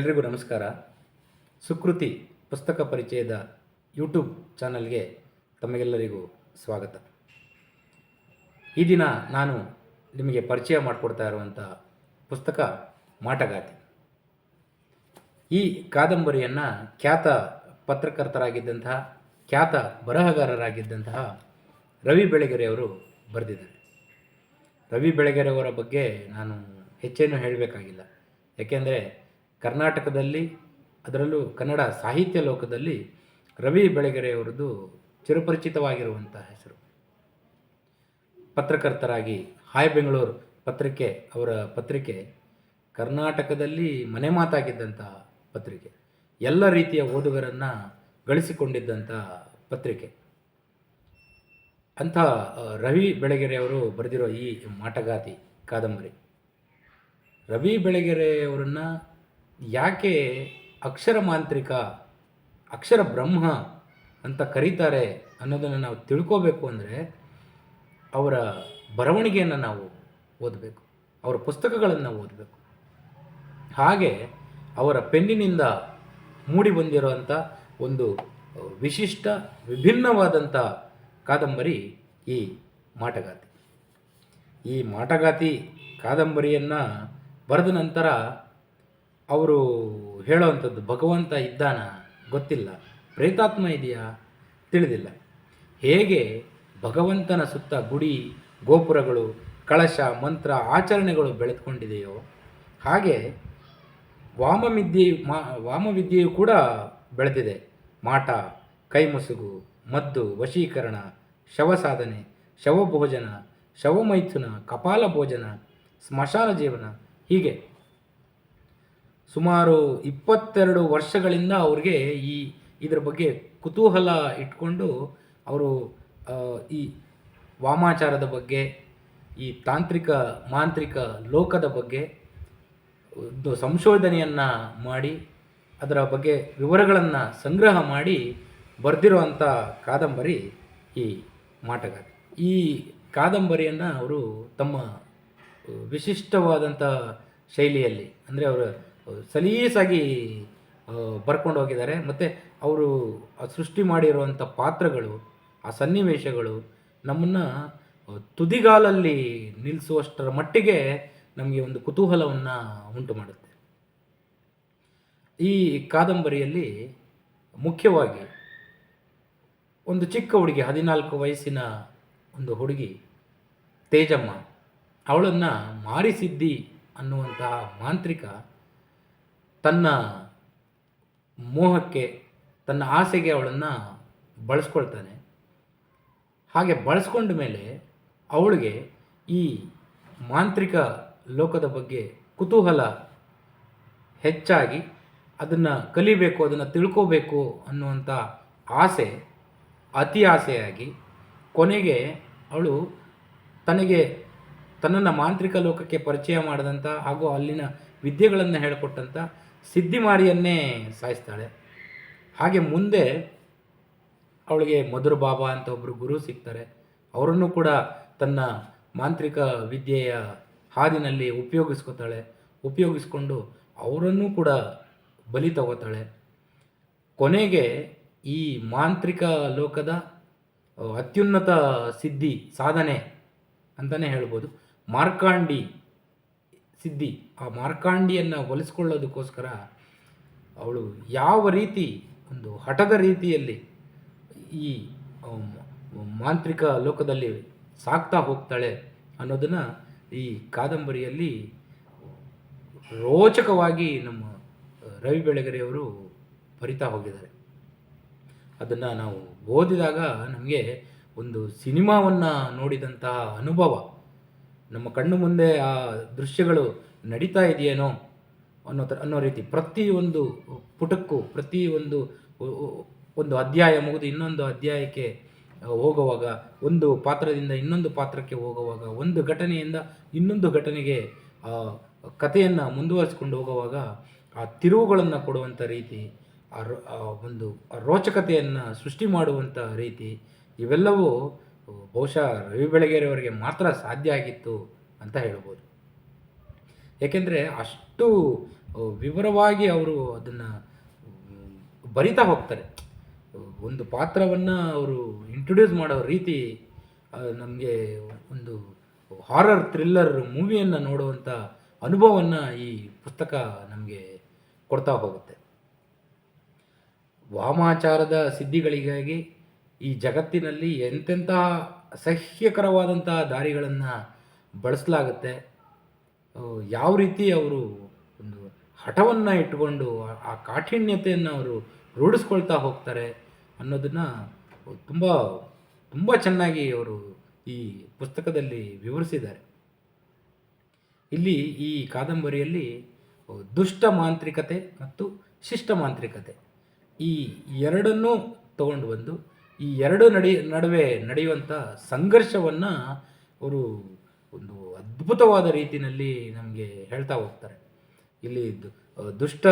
ಎಲ್ರಿಗೂ ನಮಸ್ಕಾರ. ಸುಕೃತಿ ಪುಸ್ತಕ ಪರಿಚಯದ ಯೂಟ್ಯೂಬ್ ಚಾನಲ್ಗೆ ತಮಗೆಲ್ಲರಿಗೂ ಸ್ವಾಗತ. ಈ ದಿನ ನಾನು ನಿಮಗೆ ಪರಿಚಯ ಮಾಡಿಕೊಡ್ತಾ ಇರುವಂಥ ಪುಸ್ತಕ ಮಾಟಗಾತಿ. ಈ ಕಾದಂಬರಿಯನ್ನು ಖ್ಯಾತ ಪತ್ರಕರ್ತರಾಗಿದ್ದಂತಹ, ಖ್ಯಾತ ಬರಹಗಾರರಾಗಿದ್ದಂತಹ ರವಿ ಬೆಳಗೆರೆಯವರು ಬರೆದಿದ್ದಾರೆ. ರವಿ ಬೆಳಗೆರೆಯವರ ಬಗ್ಗೆ ನಾನು ಹೆಚ್ಚೇನು ಹೇಳಬೇಕಾಗಿಲ್ಲ. ಯಾಕೆಂದರೆ ಕರ್ನಾಟಕದಲ್ಲಿ, ಅದರಲ್ಲೂ ಕನ್ನಡ ಸಾಹಿತ್ಯ ಲೋಕದಲ್ಲಿ ರವಿ ಬೆಳಗೆರೆಯವರದ್ದು ಚಿರಪರಿಚಿತವಾಗಿರುವಂಥ ಹೆಸರು. ಪತ್ರಕರ್ತರಾಗಿ ಹಾಯ್ ಬೆಂಗಳೂರು ಪತ್ರಿಕೆ, ಅವರ ಪತ್ರಿಕೆ, ಕರ್ನಾಟಕದಲ್ಲಿ ಮನೆ ಮಾತಾಗಿದ್ದಂಥ ಪತ್ರಿಕೆ, ಎಲ್ಲ ರೀತಿಯ ಓದುಗರನ್ನು ಗಳಿಸಿಕೊಂಡಿದ್ದಂಥ ಪತ್ರಿಕೆ. ಅಂಥ ರವಿ ಬೆಳಗೆರೆಯವರು ಬರೆದಿರೋ ಈ ಮಾಟಗಾತಿ ಕಾದಂಬರಿ, ರವಿ ಬೆಳಗೆರೆಯವರನ್ನು ಯಾಕೆ ಅಕ್ಷರ ಮಾಂತ್ರಿಕ, ಅಕ್ಷರ ಬ್ರಹ್ಮ ಅಂತ ಕರೀತಾರೆ ಅನ್ನೋದನ್ನು ನಾವು ತಿಳ್ಕೋಬೇಕು ಅಂದರೆ ಅವರ ಬರವಣಿಗೆಯನ್ನು ನಾವು ಓದಬೇಕು, ಅವರ ಪುಸ್ತಕಗಳನ್ನು ಓದಬೇಕು. ಹಾಗೆ ಅವರ ಪೆನ್ನಿನಿಂದ ಮೂಡಿ ಬಂದಿರುವಂಥ ಒಂದು ವಿಶಿಷ್ಟ ವಿಭಿನ್ನವಾದಂಥ ಕಾದಂಬರಿ ಈ ಮಾಟಗಾತಿ. ಈ ಮಾಟಗಾತಿ ಕಾದಂಬರಿಯನ್ನು ಬರೆದ ನಂತರ ಅವರು ಹೇಳೋವಂಥದ್ದು, ಭಗವಂತ ಇದ್ದಾನ? ಗೊತ್ತಿಲ್ಲ. ಪ್ರೇತಾತ್ಮ ಇದೆಯಾ? ತಿಳಿದಿಲ್ಲ. ಹೇಗೆ? ಭಗವಂತನ ಸುತ್ತ ಗುಡಿ, ಗೋಪುರಗಳು, ಕಳಶ, ಮಂತ್ರ, ಆಚರಣೆಗಳು ಬೆಳೆದುಕೊಂಡಿದೆಯೋ? ಹಾಗೆ ವಾಮವಿದ್ಯೆ ಮಾ, ವಾಮವಿದ್ಯೆಯು ಕೂಡ ಬೆಳೆದಿದೆ. ಮಾಟ, ಕೈಮುಸುಗು, ಮದ್ದು, ವಶೀಕರಣ ಶವ ಸಾಧನೆ ಶವ ಭೋಜನ ಶವಮೈಥುನ ಕಪಾಲ ಭೋಜನ ಸ್ಮಶಾನ ಜೀವನ, ಹೀಗೆ. ಸುಮಾರು ಇಪ್ಪತ್ತೆರಡು ವರ್ಷಗಳಿಂದ ಅವ್ರಿಗೆ ಈ ಇದರ ಬಗ್ಗೆ ಕುತೂಹಲ ಇಟ್ಕೊಂಡು ಅವರು ಈ ವಾಮಾಚಾರದ ಬಗ್ಗೆ, ಈ ತಾಂತ್ರಿಕ, ಮಾಂತ್ರಿಕ ಲೋಕದ ಬಗ್ಗೆ ಒಂದು ಸಂಶೋಧನೆಯನ್ನು ಮಾಡಿ, ಅದರ ಬಗ್ಗೆ ವಿವರಗಳನ್ನು ಸಂಗ್ರಹ ಮಾಡಿ ಬರೆದಿರುವಂಥ ಕಾದಂಬರಿ ಈ ಮಾಟಗಾತಿ ಈ ಕಾದಂಬರಿಯನ್ನು ಅವರು ತಮ್ಮ ವಿಶಿಷ್ಟವಾದಂಥ ಶೈಲಿಯಲ್ಲಿ, ಅಂದರೆ ಅವರು ಸಲೀಸಾಗಿ ಬರ್ಕೊಂಡು ಹೋಗಿದ್ದಾರೆ. ಮತ್ತು ಅವರು ಸೃಷ್ಟಿ ಮಾಡಿರುವಂಥ ಪಾತ್ರಗಳು, ಆ ಸನ್ನಿವೇಶಗಳು ನಮ್ಮನ್ನು ತುದಿಗಾಲಲ್ಲಿ ನಿಲ್ಲಿಸುವಷ್ಟರ ಮಟ್ಟಿಗೆ ನಮಗೆ ಒಂದು ಕುತೂಹಲವನ್ನು ಉಂಟು ಮಾಡುತ್ತೆ. ಈ ಕಾದಂಬರಿಯಲ್ಲಿ ಮುಖ್ಯವಾಗಿ ಒಂದು ಚಿಕ್ಕ ಹುಡುಗಿ, ಹದಿನಾಲ್ಕು ವಯಸ್ಸಿನ ಒಂದು ಹುಡುಗಿ ತೇಜಮ್ಮ, ಅವಳನ್ನು ಮಾರಿಸಿದ್ದಿ ಅನ್ನುವಂತಹ ಮಾಂತ್ರಿಕ ತನ್ನ ಮೋಹಕ್ಕೆ, ತನ್ನ ಆಸೆಗೆ ಅವಳನ್ನು ಬಳಸ್ಕೊಳ್ತಾನೆ. ಹಾಗೆ ಬಳಸ್ಕೊಂಡ ಮೇಲೆ ಅವಳಿಗೆ ಈ ಮಾಂತ್ರಿಕ ಲೋಕದ ಬಗ್ಗೆ ಕುತೂಹಲ ಹೆಚ್ಚಾಗಿ ಅದನ್ನು ಕಲಿಬೇಕು, ಅದನ್ನು ತಿಳ್ಕೋಬೇಕು ಅನ್ನುವಂಥ ಆಸೆ, ಅತಿ ಆಸೆಯಾಗಿ ಕೊನೆಗೆ ಅವಳು ತನಗೆ ತನ್ನನ್ನು ಮಾಂತ್ರಿಕ ಲೋಕಕ್ಕೆ ಪರಿಚಯ ಮಾಡಿದಂಥ ಹಾಗೂ ಅಲ್ಲಿನ ವಿದ್ಯೆಗಳನ್ನು ಹೇಳಿಕೊಟ್ಟಂಥ ಸಿದ್ಧಿಮಾರಿಯನ್ನೇ ಸಾಯಿಸ್ತಾಳೆ. ಹಾಗೆ ಮುಂದೆ ಅವಳಿಗೆ ಮಧುರ ಬಾಬಾ ಅಂತ ಒಬ್ಬರು ಗುರು ಸಿಗ್ತಾರೆ. ಅವರನ್ನು ಕೂಡ ತನ್ನ ಮಾಂತ್ರಿಕ ವಿದ್ಯೆಯ ಹಾದಿನಲ್ಲಿ ಉಪಯೋಗಿಸ್ಕೊತಾಳೆ. ಉಪಯೋಗಿಸ್ಕೊಂಡು ಅವರನ್ನು ಕೂಡ ಬಲಿ ತಗೋತಾಳೆ. ಕೊನೆಗೆ ಈ ಮಾಂತ್ರಿಕ ಲೋಕದ, ಅತ್ಯುನ್ನತ ಸಿದ್ಧಿ ಸಾಧನೆ ಅಂತಲೇ ಹೇಳ್ಬೋದು. ಮಾರ್ಕಾಂಡಿ ಸಿದ್ಧಿ, ಆ ಮಾರ್ಕಾಂಡಿಯನ್ನು ಒಲಿಸ್ಕೊಳ್ಳೋದಕ್ಕೋಸ್ಕರ ಅವಳು ಯಾವ ರೀತಿ, ಒಂದು ಹಠದ ರೀತಿಯಲ್ಲಿ ಈ ಮಾಂತ್ರಿಕ ಲೋಕದಲ್ಲಿ ಸಾಕ್ತಾ ಹೋಗ್ತಾಳೆ ಅನ್ನೋದನ್ನು ಈ ಕಾದಂಬರಿಯಲ್ಲಿ ರೋಚಕವಾಗಿ ನಮ್ಮ ರವಿ ಬೆಳಗೆರೆಯವರು ಬರಿತಾ ಹೋಗಿದ್ದಾರೆ. ಅದನ್ನು ನಾವು ಓದಿದಾಗ ನಮಗೆ ಒಂದು ಸಿನಿಮಾವನ್ನು ನೋಡಿದಂತಹ ಅನುಭವ ನಮ್ಮ ಕಣ್ಣು ಮುಂದೆ ಆ ದೃಶ್ಯಗಳು ನಡೀತಾ ಇದೆಯೇನೋ ಅನ್ನೋ ಥರ ಅನ್ನೋ ರೀತಿ ಪ್ರತಿಯೊಂದು ಪುಟಕ್ಕೂ, ಪ್ರತಿ ಒ- ಒ- ಒಂದು ಅಧ್ಯಾಯ ಮುಗಿದು ಇನ್ನೊಂದು ಅಧ್ಯಾಯಕ್ಕೆ ಹೋಗುವಾಗ, ಒಂದು ಪಾತ್ರದಿಂದ ಇನ್ನೊಂದು ಪಾತ್ರಕ್ಕೆ ಹೋಗುವಾಗ, ಒಂದು ಘಟನೆಯಿಂದ ಇನ್ನೊಂದು ಘಟನೆಗೆ, ಆ, ಕಥೆಯನ್ನು ಮುಂದುವರಿಸ್ಕೊಂಡು ಹೋಗುವಾಗ, ಆ ತಿರುವುಗಳನ್ನು ಕೊಡುವಂಥ ರೀತಿ, ಆ ಒಂದು ರೋಚಕತೆಯನ್ನು ಸೃಷ್ಟಿ ಮಾಡುವಂಥ ರೀತಿ, ಇವೆಲ್ಲವೂ ಬಹುಶಃ ರವಿ ಬೆಳಗೆರೆಯವರಿಗೆ ಮಾತ್ರ ಸಾಧ್ಯ ಆಗಿತ್ತು ಅಂತ ಹೇಳ್ಬೋದು. ಏಕೆಂದರೆ ಅಷ್ಟು ವಿವರವಾಗಿ ಅವರು ಅದನ್ನು ಬರಿತಾ ಹೋಗ್ತಾರೆ. ಒಂದು ಪಾತ್ರವನ್ನು ಅವರು ಇಂಟ್ರೊಡ್ಯೂಸ್ ಮಾಡೋ ರೀತಿ ನಮಗೆ ಒಂದು ಹಾರರ್ ಥ್ರಿಲ್ಲರ್ ಮೂವಿಯನ್ನು ನೋಡುವಂಥ ಅನುಭವವನ್ನು ಈ ಪುಸ್ತಕ ನಮಗೆ ಕೊಡ್ತಾ ಹೋಗುತ್ತೆ. ವಾಮಾಚಾರದ ಸಿದ್ಧಿಗಳಿಗಾಗಿ ಈ ಜಗತ್ತಿನಲ್ಲಿ ಎಂತೆಂತಹ ಅಸಹ್ಯಕರವಾದಂತಹ ದಾರಿಗಳನ್ನು ಬಳಸಲಾಗುತ್ತೆ. ಯಾವ ರೀತಿ ಅವರು ಒಂದು ಹಠವನ್ನು ಇಟ್ಟುಕೊಂಡು ಆ- ಕಾಠಿಣ್ಯತೆಯನ್ನು ಅವರು ರೂಢಿಸ್ಕೊಳ್ತಾ ಹೋಗ್ತಾರೆ ಅನ್ನೋದನ್ನು ತುಂಬ ತುಂಬ ಚೆನ್ನಾಗಿ ಅವರು ಈ ಪುಸ್ತಕದಲ್ಲಿ ವಿವರಿಸಿದ್ದಾರೆ. ಇಲ್ಲಿ ಈ ಕಾದಂಬರಿಯಲ್ಲಿ ದುಷ್ಟ ಮಾಂತ್ರಿಕತೆ ಮತ್ತು ಶಿಷ್ಟ ಮಾಂತ್ರಿಕತೆ ಈ ಎರಡನ್ನೂ ತಗೊಂಡು ಬಂದು ಈ ಎರಡು ನಡಿ, ನಡುವೆ ನಡೆಯುವಂಥ ಸಂಘರ್ಷವನ್ನು ಅವರು ಒಂದು ಅದ್ಭುತವಾದ ರೀತಿಯಲ್ಲಿ ನಮಗೆ ಹೇಳ್ತಾ ಹೋಗ್ತಾರೆ. ಇಲ್ಲಿ ದುಷ್ಟ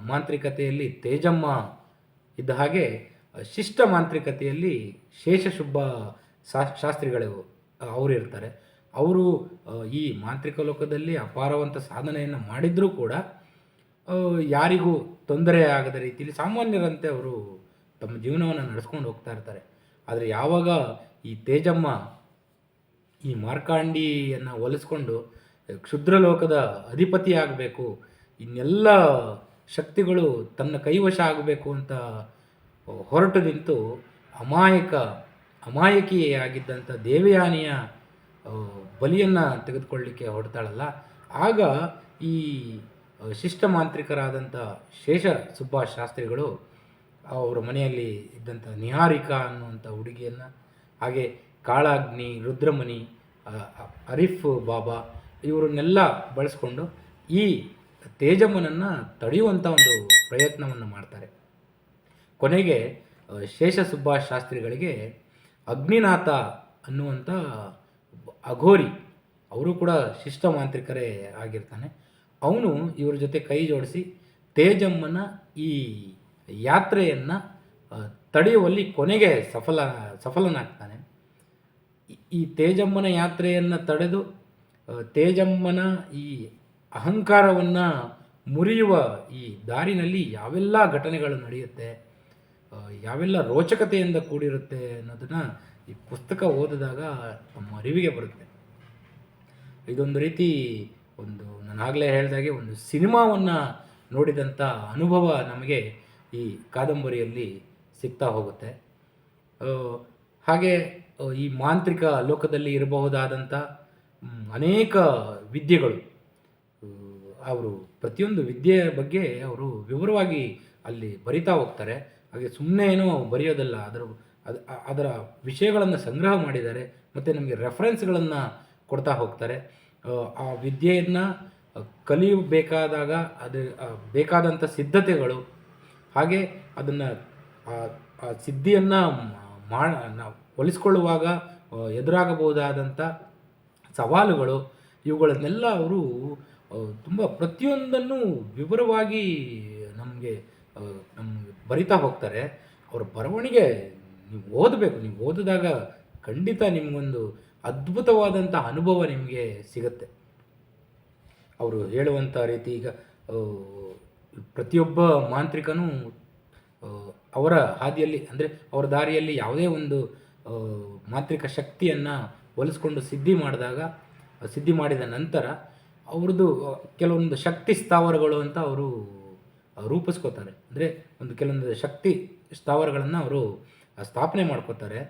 ಮಾಂತ್ರಿಕತೆಯಲ್ಲಿ ತೇಜಮ್ಮ ಇದ್ದ ಹಾಗೆ ಶಿಷ್ಟ ಮಾಂತ್ರಿಕತೆಯಲ್ಲಿ ಶೇಷಶುಬ್ಬ ಶಾ- ಶಾಸ್ತ್ರಿಗಳು ಅವರು ಇರ್ತಾರೆ. ಅವರು ಈ ಮಾಂತ್ರಿಕ ಲೋಕದಲ್ಲಿ ಅಪಾರವಂತ ಸಾಧನೆಯನ್ನು ಮಾಡಿದರೂ ಕೂಡ ಯಾರಿಗೂ ತೊಂದರೆ ಆಗದ ರೀತಿಯಲ್ಲಿ ಸಾಮಾನ್ಯರಂತೆ ಅವರು ತಮ್ಮ ಜೀವನವನ್ನು ನಡೆಸ್ಕೊಂಡು ಹೋಗ್ತಾ ಇರ್ತಾರೆ. ಆದರೆ ಯಾವಾಗ ಈ ತೇಜಮ್ಮ ಈ ಮಾರ್ಕಾಂಡಿಯನ್ನು ಒಲಿಸ್ಕೊಂಡು ಕ್ಷುದ್ರ ಲೋಕದ ಅಧಿಪತಿ ಆಗಬೇಕು, ಇನ್ನೆಲ್ಲ ಶಕ್ತಿಗಳು ತನ್ನ ಕೈವಶ ಆಗಬೇಕು ಅಂತ ಹೊರಟು ನಿಂತು ಅಮಾಯಕ ಅಮಾಯಕಿಯಾಗಿದ್ದಂಥ ದೇವಯಾನಿಯ ಬಲಿಯನ್ನು ತೆಗೆದುಕೊಳ್ಳಿಕ್ಕೆ ಹೊರಡ್ತಾಳಲ್ಲ. ಆಗ ಈ ಶಿಷ್ಟ ಮಾಂತ್ರಿಕರಾದಂಥ ಶೇಷ ಸುಭಾಷ್ ಶಾಸ್ತ್ರಿಗಳು ಅವರ ಮನೆಯಲ್ಲಿ ಇದ್ದಂಥ ನಿಹಾರಿಕಾ ಅನ್ನುವಂಥ ಹುಡುಗಿಯನ್ನು, ಹಾಗೆ ಕಾಳಾಗ್ನಿ, ರುದ್ರಮುನಿ ಅರಿಫ್ ಬಾಬಾ ಇವರನ್ನೆಲ್ಲ ಬಳಸ್ಕೊಂಡು ಈ ತೇಜಮ್ಮನನ್ನು ತಡೆಯುವಂಥ ಒಂದು ಪ್ರಯತ್ನವನ್ನು ಮಾಡ್ತಾರೆ. ಕೊನೆಗೆ ಶೇಷ ಸುಭಾಷ್ ಶಾಸ್ತ್ರಿಗಳಿಗೆ ಅಗ್ನಿನಾಥ ಅನ್ನುವಂಥ ಅಘೋರಿ, ಅವರು ಕೂಡ ಶಿಷ್ಟ ಮಾಂತ್ರಿಕರೇ ಆಗಿರ್ತಾನೆ. ಅವನು ಇವ್ರ ಜೊತೆ ಕೈ ಜೋಡಿಸಿ ತೇಜಮ್ಮನ ಈ ಯಾತ್ರೆಯನ್ನು ತಡೆಯುವಲ್ಲಿ ಕೊನೆಗೆ ಸಫಲ, ಸಫಲನಾಗ್ತಾನೆ. ಈ- ತೇಜಮ್ಮನ ಯಾತ್ರೆಯನ್ನು ತಡೆದು ತೇಜಮ್ಮನ ಈ ಅಹಂಕಾರವನ್ನು ಮುರಿಯುವ ಈ ದಾರಿನಲ್ಲಿ ಯಾವೆಲ್ಲ ಘಟನೆಗಳು ನಡೆಯುತ್ತೆ ಯಾವೆಲ್ಲ ರೋಚಕತೆಯಿಂದ ಕೂಡಿರುತ್ತೆ ಅನ್ನೋದನ್ನು ಈ ಪುಸ್ತಕ ಓದಿದಾಗ ನಮ್ಮ ಅರಿವಿಗೆ ಬರುತ್ತೆ. ಇದೊಂದು ರೀತಿ ಒಂದು, ನಾನು ಆಗಲೇ ಹೇಳಿದಾಗೆ ಒಂದು ಸಿನಿಮಾವನ್ನು ನೋಡಿದಂಥ ಅನುಭವ ನಮಗೆ ಈ ಕಾದಂಬರಿಯಲ್ಲಿ ಸಿಗ್ತಾ ಹೋಗುತ್ತೆ. ಹಾಗೆ ಈ ಮಾಂತ್ರಿಕ ಲೋಕದಲ್ಲಿ ಇರಬಹುದಾದಂಥ ಅನೇಕ ವಿದ್ಯೆಗಳು ಅವರು ಪ್ರತಿಯೊಂದು ವಿದ್ಯೆಯ ಬಗ್ಗೆ ಅವರು ವಿವರವಾಗಿ ಅಲ್ಲಿ ಬರಿತಾ ಹೋಗ್ತಾರೆ. ಹಾಗೆ ಸುಮ್ಮನೆ ಏನೋ ಬರೆಯೋದಲ್ಲ ಅದರ ಅದ್- ಅದರ ವಿಷಯಗಳನ್ನು ಸಂಗ್ರಹ ಮಾಡಿದ್ದಾರೆ ಮತ್ತು ನಮಗೆ ರೆಫರೆನ್ಸ್ಗಳನ್ನು ಕೊಡ್ತಾ ಹೋಗ್ತಾರೆ. ಆ, ವಿದ್ಯೆಯನ್ನು ಕಲಿಯಬೇಕಾದಾಗ ಅದು ಬೇಕಾದಂಥ ಸಿದ್ಧತೆಗಳು ಹಾಗೆ ಅದನ್ನು ಆ ಸಿದ್ಧಿಯನ್ನು ಮಾ ನಾವು ಒಲಿಸ್ಕೊಳ್ಳುವಾಗ ಎದುರಾಗಬಹುದಾದಂಥ ಸವಾಲುಗಳು ಇವುಗಳನ್ನೆಲ್ಲ ಅವರು ತುಂಬ ಪ್ರತಿಯೊಂದನ್ನು ವಿವರವಾಗಿ ನಮಗೆ ನಮಗೆ ಬರಿತಾ ಹೋಗ್ತಾರೆ. ಅವರ ಬರವಣಿಗೆ ನೀವು ಓದಬೇಕು. ನೀವು ಓದಿದಾಗ ಖಂಡಿತ ನಿಮಗೊಂದು ಅದ್ಭುತವಾದಂಥ ಅನುಭವ ನಿಮಗೆ ಸಿಗುತ್ತೆ. ಅವರು ಹೇಳುವಂಥ ರೀತಿ ಈಗ ಪ್ರತಿಯೊಬ್ಬ ಮಾಂತ್ರಿಕನೂ ಅವರ ಹಾದಿಯಲ್ಲಿ, ಅಂದರೆ ಅವರ ದಾರಿಯಲ್ಲಿ ಯಾವುದೇ ಒಂದು ಮಾಂತ್ರಿಕ ಶಕ್ತಿಯನ್ನು ಹೊಲಿಸ್ಕೊಂಡು ಸಿದ್ಧಿ ಮಾಡಿದಾಗ ಸಿದ್ಧಿ ಮಾಡಿದ ನಂತರ ಅವ್ರದ್ದು ಕೆಲವೊಂದು ಶಕ್ತಿ ಸ್ಥಾವರಗಳು ಅಂತ ಅವರು ರೂಪಿಸ್ಕೋತಾರೆ. ಅಂದರೆ ಒಂದು ಕೆಲವೊಂದು ಶಕ್ತಿ ಸ್ಥಾವರಗಳನ್ನು ಅವರು ಸ್ಥಾಪನೆ ಮಾಡ್ಕೋತಾರೆ.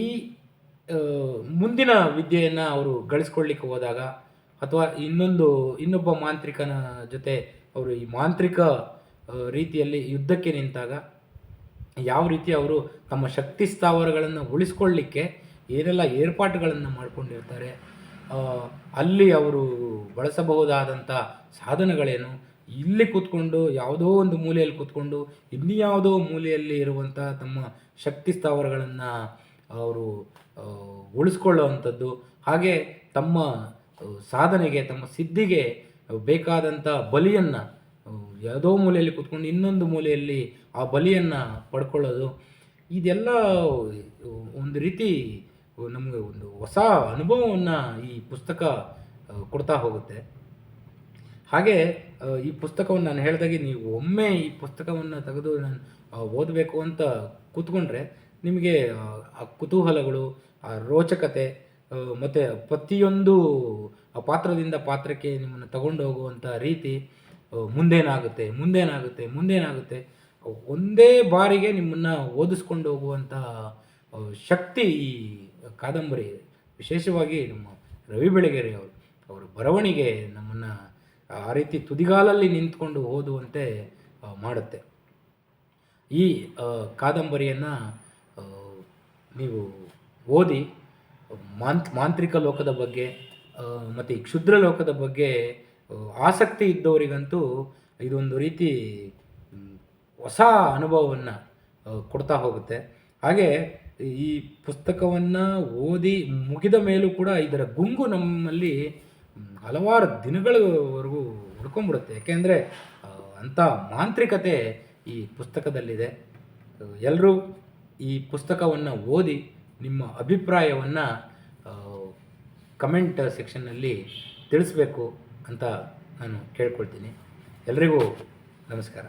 ಈ ಮುಂದಿನ ವಿದ್ಯೆಯನ್ನು ಅವರು ಗಳಿಸ್ಕೊಳ್ಳಿಕ್ಕೆ ಹೋದಾಗ ಅಥವಾ ಇನ್ನೊಂದು, ಇನ್ನೊಬ್ಬ ಮಾಂತ್ರಿಕನ ಜೊತೆ ಅವರು ಈ ಮಾಂತ್ರಿಕ ರೀತಿಯಲ್ಲಿ ಯುದ್ಧಕ್ಕೆ ನಿಂತಾಗ ಯಾವ ರೀತಿ ಅವರು ತಮ್ಮ ಶಕ್ತಿ ಸ್ಥಾವರಗಳನ್ನು ಉಳಿಸ್ಕೊಳ್ಳಿಕ್ಕೆ ಏನೆಲ್ಲ ಏರ್ಪಾಟುಗಳನ್ನು ಮಾಡಿಕೊಂಡಿರ್ತಾರೆ ಅಲ್ಲಿ ಅವರು ಬಳಸಬಹುದಾದಂಥ ಸಾಧನಗಳೇನು, ಇಲ್ಲಿ ಕೂತ್ಕೊಂಡು ಯಾವುದೋ ಒಂದು ಮೂಲೆಯಲ್ಲಿ ಕೂತ್ಕೊಂಡು ಇನ್ಯಾವುದೋ ಮೂಲೆಯಲ್ಲಿ ಇರುವಂಥ ತಮ್ಮ ಶಕ್ತಿ ಸ್ಥಾವರಗಳನ್ನು ಅವರು ಉಳಿಸ್ಕೊಳ್ಳುವಂಥದ್ದು. ಹಾಗೆ ತಮ್ಮ ಸಾಧನೆಗೆ ತಮ್ಮ ಸಿದ್ಧಿಗೆ ಬೇಕಾದಂಥ ಬಲಿಯನ್ನು ಯಾವುದೋ ಮೂಲೆಯಲ್ಲಿ ಕೂತ್ಕೊಂಡು ಇನ್ನೊಂದು ಮೂಲೆಯಲ್ಲಿ ಆ ಬಲಿಯನ್ನು ಪಡ್ಕೊಳ್ಳೋದು. ಇದೆಲ್ಲ ಒಂದು ರೀತಿ ನಮಗೆ ಒಂದು ಹೊಸ ಅನುಭವವನ್ನು ಈ ಪುಸ್ತಕ ಕೊಡ್ತಾ ಹೋಗುತ್ತೆ. ಹಾಗೆ ಈ ಪುಸ್ತಕವನ್ನು ನಾನು ಹೇಳಿದಾಗೆ ನೀವು ಒಮ್ಮೆ ಈ ಪುಸ್ತಕವನ್ನು ತೆಗೆದು ನಾನು ಓದಬೇಕು ಅಂತ ಕೂತ್ಕೊಂಡ್ರೆ ನಿಮಗೆ ಆ, ಕುತೂಹಲಗಳು ಆ ರೋಚಕತೆ ಮತ್ತು ಪ್ರತಿಯೊಂದು ಪಾತ್ರದಿಂದ ಪಾತ್ರಕ್ಕೆ ನಿಮ್ಮನ್ನು ತಗೊಂಡು ಹೋಗುವಂಥ ರೀತಿ ಮುಂದೇನಾಗುತ್ತೆ ಮುಂದೇನಾಗುತ್ತೆ ಮುಂದೇನಾಗುತ್ತೆ ಒಂದೇ ಬಾರಿಗೆ ನಿಮ್ಮನ್ನು ಓದಿಸ್ಕೊಂಡು ಹೋಗುವಂಥ ಶಕ್ತಿ ಈ ಕಾದಂಬರಿ, ವಿಶೇಷವಾಗಿ ನಮ್ಮ ರವಿ ಬೆಳಗೆರೆ ಅವರು, ಅವರ ಬರವಣಿಗೆ ನಮ್ಮನ್ನು ಆ ರೀತಿ ತುದಿಗಾಲಲ್ಲಿ ನಿಂತ್ಕೊಂಡು ಓದುವಂತೆ ಮಾಡುತ್ತೆ. ಈ ಕಾದಂಬರಿಯನ್ನು ನೀವು ಓದಿ ಮಾಂತ್, ಮಾಂತ್ರಿಕ ಲೋಕದ ಬಗ್ಗೆ ಮತ್ತು ಈ ಕ್ಷುದ್ರ ಲೋಕದ ಬಗ್ಗೆ ಆಸಕ್ತಿ ಇದ್ದವರಿಗಂತೂ ಇದೊಂದು ರೀತಿ ಹೊಸ ಅನುಭವವನ್ನು ಕೊಡ್ತಾ ಹೋಗುತ್ತೆ. ಹಾಗೆ ಈ ಪುಸ್ತಕವನ್ನು ಓದಿ ಮುಗಿದ ಮೇಲೂ ಕೂಡ ಇದರ ಗುಂಗು ನಮ್ಮಲ್ಲಿ ಹಲವಾರು ದಿನಗಳವರೆಗೂ ಹುಡ್ಕೊಂಬಿಡುತ್ತೆ ಯಾಕೆಂದರೆ ಅಂಥ ಮಾಂತ್ರಿಕತೆ ಈ ಪುಸ್ತಕದಲ್ಲಿದೆ. ಎಲ್ಲರೂ ಈ ಪುಸ್ತಕವನ್ನು ಓದಿ ನಿಮ್ಮ ಅಭಿಪ್ರಾಯವನ್ನು ಕಮೆಂಟ್ ಸೆಕ್ಷನ್ನಲ್ಲಿ ತಿಳಿಸ್ಬೇಕು ಅಂತ ನಾನು ಕೇಳ್ಕೊಳ್ತೀನಿ. ಎಲ್ರಿಗೂ ನಮಸ್ಕಾರ.